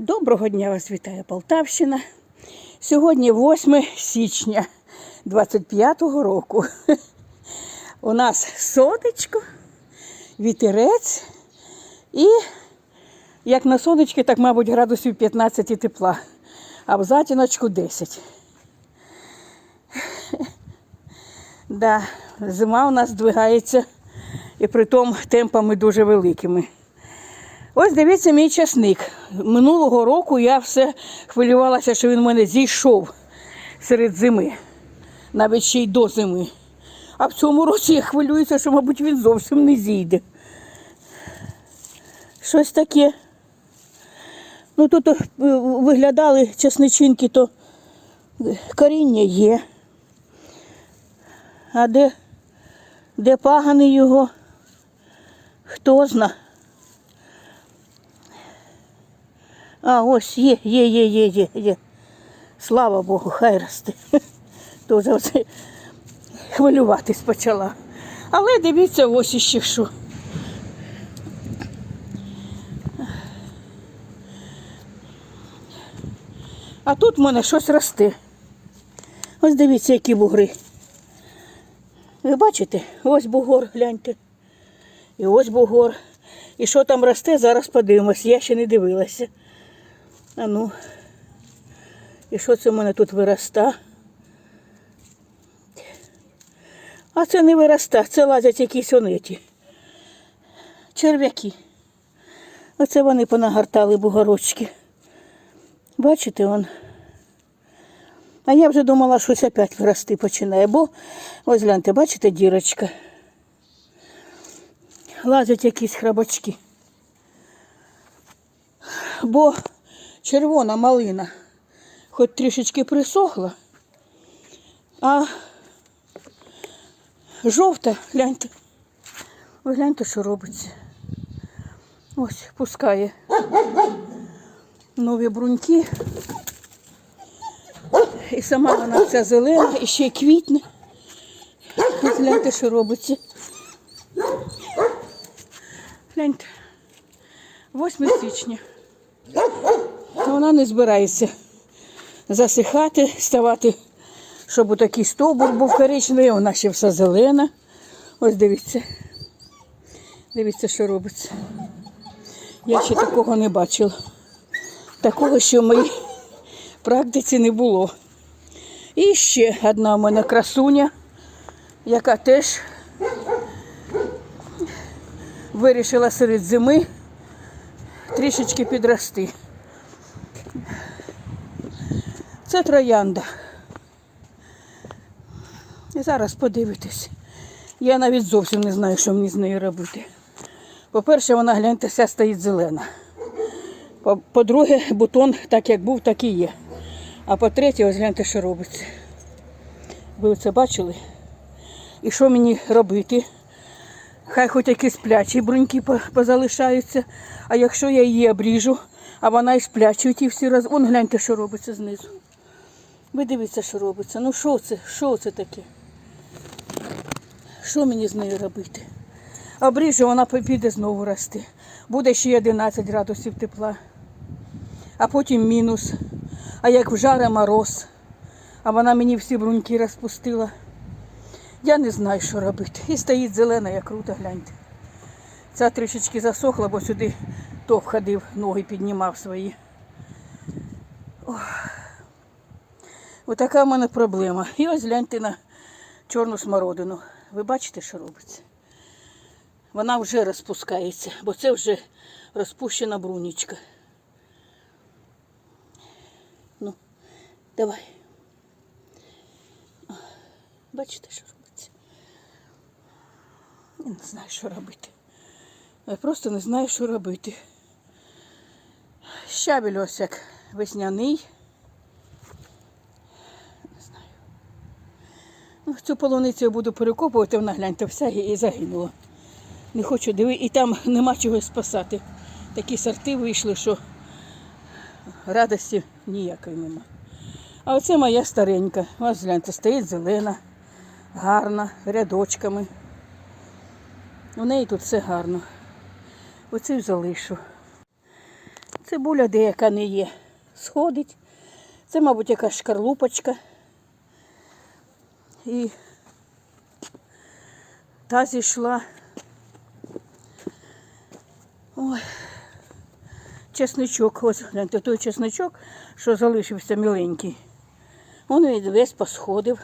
Доброго дня вас вітає Полтавщина. Сьогодні 8 січня 25-го року. У нас сонечко, вітерець і як на сонечки, так, мабуть, градусів 15 і тепла, а в затіночку 10. Да, зима у нас здвигається і притом темпами дуже великими. Ось дивіться мій часник. Минулого року я все хвилювалася, що він в мене зійшов серед зими, навіть ще й до зими. А в цьому році я хвилююся, що, мабуть, він зовсім не зійде. Щось таке. Ну тут е, виглядали часничинки, то коріння є. А де, де пагани його? Хто зна? А, ось є, є, є, є, є, є. Слава Богу, хай росте. Тоже оце хвилюватись почала. Але дивіться, ось іще що. А тут в мене щось росте. Ось дивіться, які бугри. Ви бачите? Ось бугор, гляньте. І ось бугор. І що там росте, зараз подивимось. Я ще не дивилася. А ну. І що це в мене тут вироста? А це не вироста, це лазять якісь онеті. Черв'яки. Оце вони понагортали бугорочки. Бачите он? А я вже думала, щось опять вирости починає, бо ось гляньте, бачите, дірочка. Лазять якісь храбачки. Бо червона малина хоч трішечки присохла, а жовта, гляньте. Ви гляньте, що робиться. Ось пускає нові бруньки. І сама вона вся зелена, і ще й квітне. Гляньте, що робиться. Гляньте. 8 січня. Вона не збирається засихати, ставати, щоб такий стовбур був коричневий, вона ще вся зелена. Ось дивіться. Дивіться, що робиться. Я ще такого не бачила. Такого, що в моїй практиці не було. І ще одна у мене красуня, яка теж вирішила серед зими трішечки підрости. Це троянда. І зараз подивитесь. Я навіть зовсім не знаю, що мені з нею робити. По-перше, вона, гляньте, вся стоїть зелена. По- По-друге, бутон так як був, так і є. А по-третє, ось гляньте, що робиться. Ви це бачили? І що мені робити? Хай хоч якісь сплячі бруньки позалишаються, а якщо я її обріжу, а вона і сплячує ті всі раз. Вон гляньте, що робиться знизу. Ви дивіться, що робиться. Ну що це? Що це таке? Що мені з нею робити? Обріжу, вона піде знову рости. Буде ще 11 градусів тепла, а потім мінус. А як вжаре мороз, а вона мені всі бруньки розпустила. Я не знаю, що робити. І стоїть зелена, як круто, гляньте. Ця трішечки засохла, бо сюди топ ходив, ноги піднімав свої. Ох. Отака в мене проблема. І ось гляньте на чорну смородину. Ви бачите, що робиться? Вона вже розпускається, бо це вже розпущена брунічка. Ну, давай. Бачите, що робиться? Я не знаю, що робити. Я просто не знаю, що робити. Щабель ось як весняний. Не знаю. Ну, цю полуницю я буду перекопувати, вона гляньте, вся і загинула. Не хочу дивитися, і там нема чого спасати. Такі сорти вийшли, що радості ніякої нема. А оце моя старенька. Ось гляньте, стоїть зелена, гарна, рядочками. У неї тут все гарно. Оцю залишу. Цибуля деяка не є. Сходить. Це, мабуть, якась шкарлупочка. І та зійшла. Ой. Чесничок, ось гляньте, той чесничок, що залишився міленький. Він весь посходив.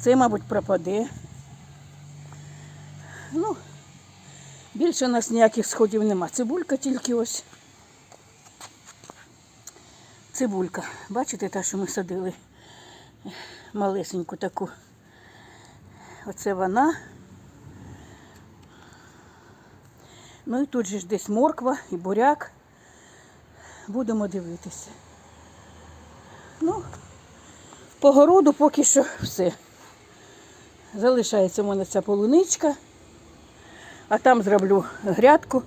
Це, мабуть, пропаде. Ну, більше у нас ніяких сходів нема. Цибулька тільки ось. Цибулька. Бачите, та, що ми садили? Малесеньку таку. Оце вона. Ну і тут же ж десь морква і буряк. Будемо дивитися. Ну, по городу поки що все. Залишається в мене ця полуничка, а там зроблю грядку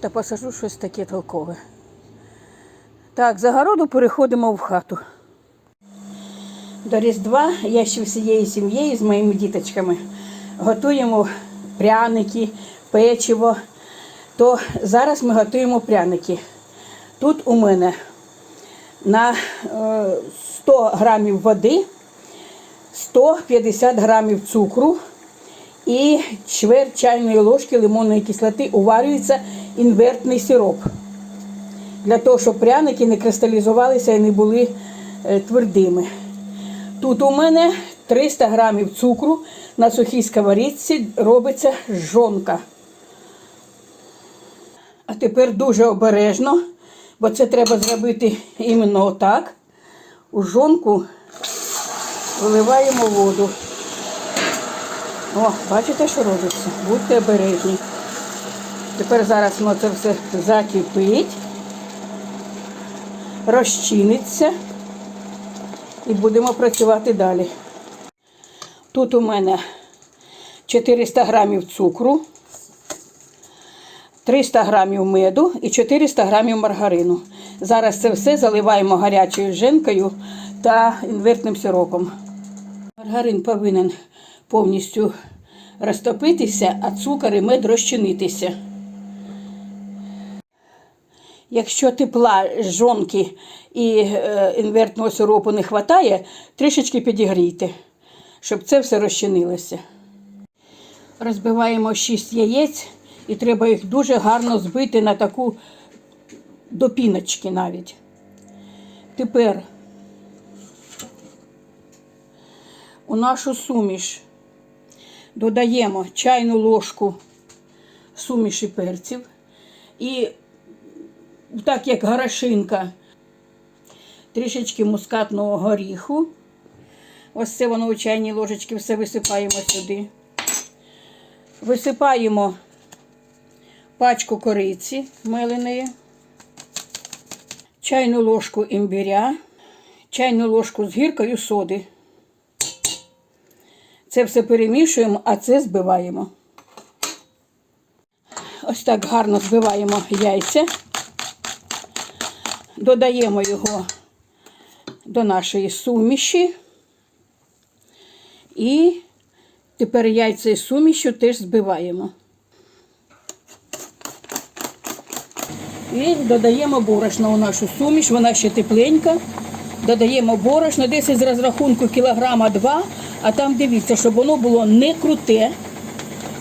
та посажу щось таке толкове. Так, з огороду переходимо в хату. До Різдва я ще всією сім'єю з моїми діточками готуємо пряники, печиво. То зараз ми готуємо пряники. Тут у мене на е, 100 грамів води 150 грамів цукру і чверть чайної ложки лимонної кислоти уварюється інвертний сироп. Для того, щоб пряники не кристалізувалися і не були е, твердими. Тут у мене 300 грамів цукру на сухій сковорідці робиться жонка. А тепер дуже обережно, бо це треба зробити іменно отак. У жонку виливаємо воду. О, бачите, що робиться? Будьте обережні. Тепер зараз воно це все закипить, розчиниться і будемо працювати далі. Тут у мене 400 грамів цукру. 300 грамів меду і 400 грамів маргарину. Зараз це все заливаємо гарячою женкою та інвертним сиропом. Маргарин повинен повністю розтопитися, а цукор і мед розчинитися. Якщо тепла жонки і е, інвертного сиропу не вистачає, трішечки підігрійте, щоб це все розчинилося. Розбиваємо 6 яєць і треба їх дуже гарно збити на таку до піночки навіть. Тепер у нашу суміш додаємо чайну ложку суміші перців і так як горошинка, трішечки мускатного горіху. Ось це воно у чайній ложечки все висипаємо сюди. Висипаємо пачку кориці меленої, чайну ложку імбиря, чайну ложку з гіркою соди. Це все перемішуємо, а це збиваємо. Ось так гарно збиваємо яйця, додаємо його до нашої суміші. І тепер яйця і сумішю теж збиваємо. І додаємо борошно у нашу суміш, вона ще тепленька. Додаємо борошно, десь із розрахунку кілограма два, а там дивіться, щоб воно було не круте,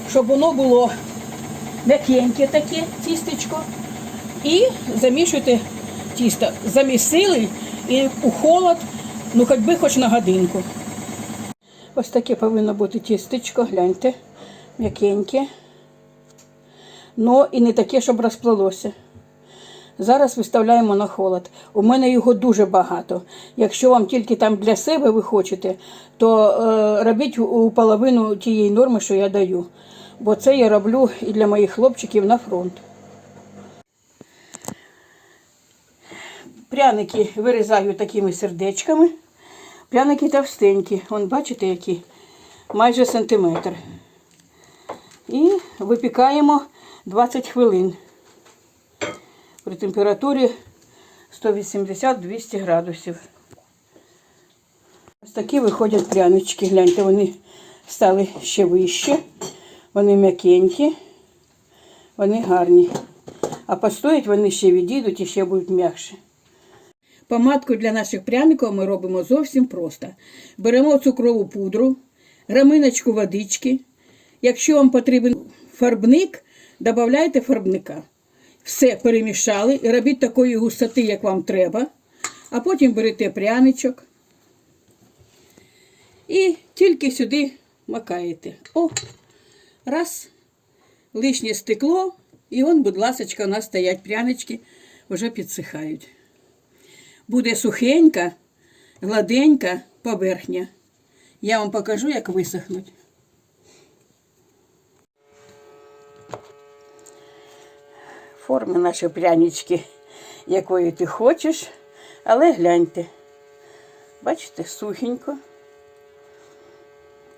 щоб воно було м'якеньке таке тістечко. І замішуйте тісто. Замісили і у холод, ну хоч би хоч на годинку. Ось таке повинно бути тістечко, гляньте, м'якеньке. Ну і не таке, щоб розплилося. Зараз виставляємо на холод. У мене його дуже багато. Якщо вам тільки там для себе ви хочете, то е, робіть у половину тієї норми, що я даю. Бо це я роблю і для моїх хлопчиків на фронт. Пряники вирізаю такими сердечками. Пряники товстенькі. Вон, бачите, які? Майже сантиметр. І випікаємо 20 хвилин при температурі 180-200 градусів. Ось такі виходять прянички. Гляньте, вони стали ще вище. Вони м'якенькі, вони гарні. А постоять вони ще відійдуть і ще будуть м'якші. Помадку для наших пряників ми робимо зовсім просто. Беремо цукрову пудру, граминочку водички. Якщо вам потрібен фарбник, додавайте фарбника. Все перемішали і робіть такої густоти, як вам треба. А потім берете пряничок і тільки сюди макаєте. О, раз, лишнє стекло, і он, будь ласочка, у нас стоять прянички, вже підсихають. Буде сухенька, гладенька поверхня. Я вам покажу, як висохнуть. Форми наші прянички, якої ти хочеш, але гляньте. Бачите, сухенько,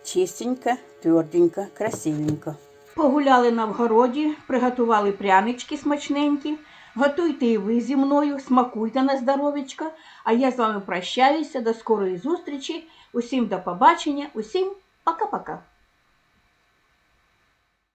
чистенько, тверденько, красивенько. Погуляли на вгороді, приготували прянички смачненькі. Готуйте і ви зі мною, смакуйте на здоров'ячко. А я з вами прощаюся. До скорої зустрічі. Усім до побачення, усім пока-пока.